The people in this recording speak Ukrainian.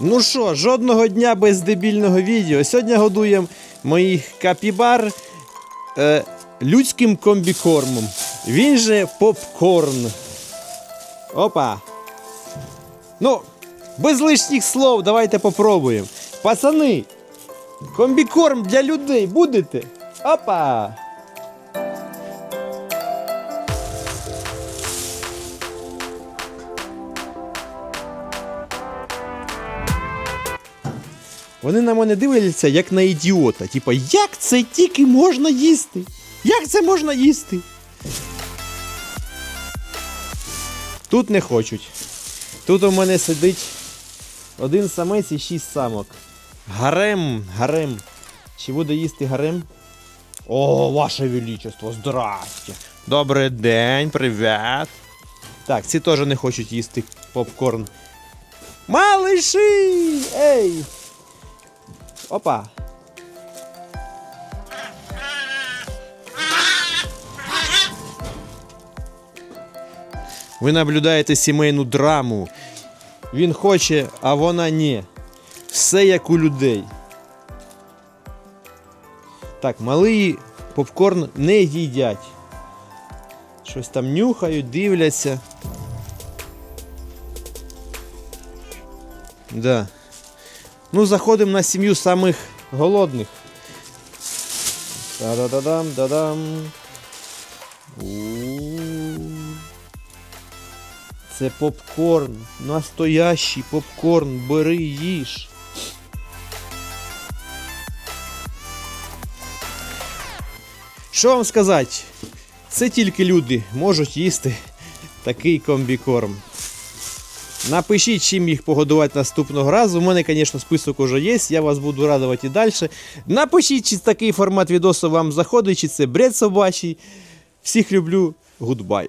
Ну що, жодного дня без дебільного відео. Сьогодні годуємо моїх капібар е, людським комбікормом. Він же попкорн. Опа. Ну, без лишніх слов, давайте попробуємо. Пацани, комбікорм для людей будете? Опа! Вони на мене дивляться як на ідіота. Типа, як це тільки можна їсти? Як це можна їсти? Тут не хочуть. Тут у мене сидить один самець і шість самок. Гарем, гарем. Чи буде їсти гарем? О, ваше величество, здрасте. Добрий день, привіт. Так, ці теж не хочуть їсти попкорн. Малиші! Ей! Опа! Ви наблюдаєте сімейну драму. Він хоче, а вона ні. Все як у людей. Так, малий попкорн не їдять. Щось там нюхають, дивляться. Да. Ну, заходимо на сім'ю самих голодних. Та-да-да-дам, да-дам. Це попкорн. Настоящий попкорн. Бери їж. Що вам сказати? Це тільки люди можуть їсти такий комбікорм. Напишіть, чим їх погодувати наступного разу. У мене, звісно, список уже є, я вас буду радувати і далі. Напишіть, чи такий формат відосу вам заходить, чи це бред собачий. Всіх люблю, гудбай.